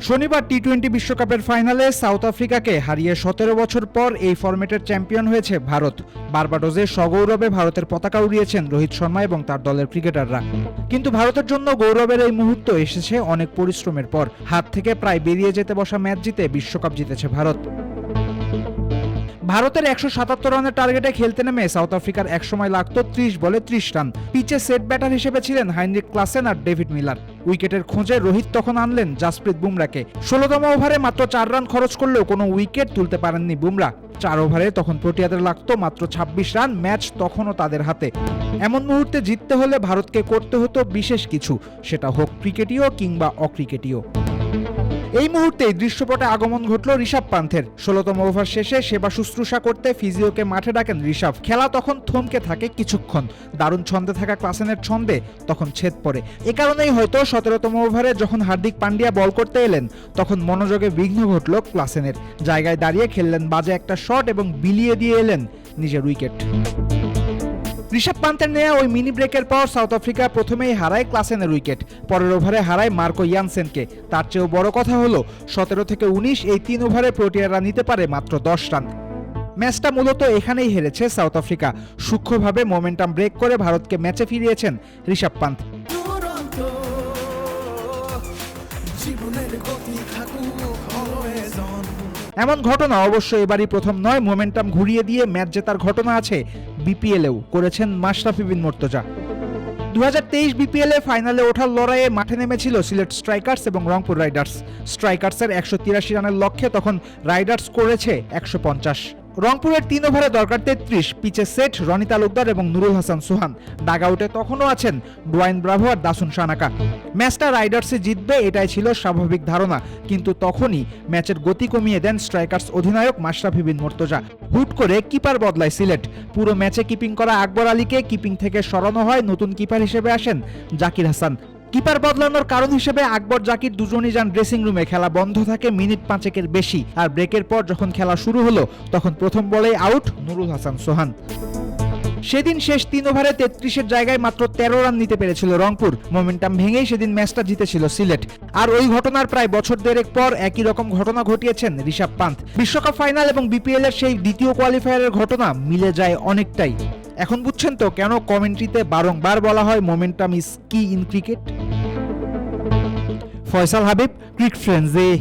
শনিবার T twenty বিশ্বকাপের ফাইনালে সাউথ আফ্রিকাকে হারিয়ে সতেরো বছর পর এই ফরম্যাটের চ্যাম্পিয়ন হয়েছে ভারত। বারবাডোজে সগৌরবে ভারতের পতাকা উড়িয়েছেন রোহিত শর্মা এবং তার দলের ক্রিকেটাররা। কিন্তু ভারতের জন্য গৌরবের এই মুহূর্ত এসেছে অনেক পরিশ্রমের পর। হাত থেকে প্রায় বেরিয়ে যেতে বসা ম্যাচ জিতে বিশ্বকাপ জিতেছে ভারত। ভারতের একশো সাতাত্তর রানের টার্গেটে খেলতে নেমে সাউথ আফ্রিকার একসময় লাগতো ত্রিশ বলে ত্রিশ রান। পিচে সেট ব্যাটার হিসেবে ছিলেন হাইনরিক ক্লাসেন আর ডেভিড মিলার। উইকেটের খোঁজে রোহিত তখন আনলেন জাসপ্রীত বুমরাকে ষোলোতম ওভারে মাত্র চার রান খরচ করলেও কোনো উইকেট তুলতে পারেননি বুমরা চার ওভারে তখন প্রোটিয়াদের লাগতো মাত্র ছাব্বিশ রান, ম্যাচ তখনও তাদের হাতে। এমন মুহূর্তে জিততে হলে ভারতকে করতে হতো বিশেষ কিছু, সেটা হোক ক্রিকেটীয় কিংবা অক্রিকেটীয়। এই মুহূর্তেই দৃশ্যপটে আগমন ঘটল ঋষভ পান্থের। ষোলোতম ওভার শেষে সেবা শুশ্রূষা করতে ফিজিওকে মাঠে ডাকেন ঋষভ। খেলা তখন থমকে থাকে কিছুক্ষণ। দারুণ ছন্দে থাকা ক্লাসেনের ছন্দে তখন ছেদ পড়ে। এ কারণেই হয়তো সতেরোতম ওভারে যখন হার্দিক পান্ডিয়া বল করতে এলেন, তখন মনোযোগে বিঘ্ন ঘটল ক্লাসেনের। জায়গায় দাঁড়িয়ে খেললেন বাজে একটা শট এবং বিলিয়ে দিয়ে এলেন নিজের উইকেট। ঋষভ পান্তের নেয়া ওই মিনি ব্রেকের পর সাউথ আফ্রিকা প্রথমেই হারায় ক্লাসেনের উইকেট। পরের ওভারে হারায় মার্কো ইয়ানসেনকে। তার চেয়েও বড় কথা হলো সতেরো থেকে উনিশ এই তিন ওভারে প্রোটিয়াররা নিতে পারে মাত্র দশ রান। ম্যাচটা মূলত এখানেই হেরেছে সাউথ আফ্রিকা। সূক্ষ্মভাবে মোমেন্টাম ব্রেক করে ভারতকে ম্যাচে ফিরিয়েছেন ঋষভ পান্ত। এমন ঘটনা অবশ্য এবারই প্রথম নয় মোমেন্টাম ঘুরিয়ে দিয়ে ম্যাচ জেতার ঘটনা আছে বিপিএলেও করেছেন মাশরাফি বিন মোর্তজা। দু হাজার বিপিএল এ ফাইনালে ওঠার লড়াইয়ে মাঠে নেমেছিল সিলেট স্ট্রাইকার্স এবং রংপুর রাইডার্স। স্ট্রাইকার্সের একশো তিরাশি রানের লক্ষ্যে তখন রাইডার্স করেছে একশো পঞ্চাশ। রংপুরের তিন ওভারে দরকার তেত্রিশ পিচে সেট রনি তালুকদার এবং নুরুল হাসান সুহান। ডাগআউটে তখনও আছেন ডোয়াইন ব্রাভো আর দাসুন সানাকা। ম্যাচটা রাইডার্সে জিতবে এটাই ছিল স্বাভাবিক ধারণা, কিন্তু তখনই ম্যাচের গতি কমিয়ে দেন স্ট্রাইকার্স অধিনায়ক মাশরাফি বিন মোর্তজা। হুট করে কিপার বদলায় সিলেট। পুরো ম্যাচে কিপিং করা আকবর আলীকে কিপিং থেকে সরানো হয় নতুন কিপার হিসেবে আসেন জাকির হাসান। কিপার বদলানোর কারণ হিসেবে আকবর জাকির দুজনই যান ড্রেসিং রুমে খেলা বন্ধ থাকে মিনিট পাঁচেকের বেশি। আর ব্রেকের পর যখন খেলা শুরু হলো, তখন প্রথম বলেই আউট নুরুল হাসান সোহান। সেদিন শেষ তিন ওভারে তেত্রিশের জায়গায় মাত্র তেরো রান নিতে পেরেছিল রংপুর। মোমেন্টাম ভেঙেই সেদিন ম্যাচটা জিতেছিল সিলেট। আর ওই ঘটনার প্রায় বছর দেড়েক পর একই রকম ঘটনা ঘটিয়েছেন ঋষভ পান্ত বিশ্বকাপ ফাইনাল এবং বিপিএল এর সেই দ্বিতীয় কোয়ালিফায়ারের ঘটনা মিলে যায় অনেকটাই। এখন বুঝছেন তো কেন কমেন্ট্রিতে বারংবার বলা হয় momentum is key in cricket? Faisal Habib Crick ফ্রেন্ডসে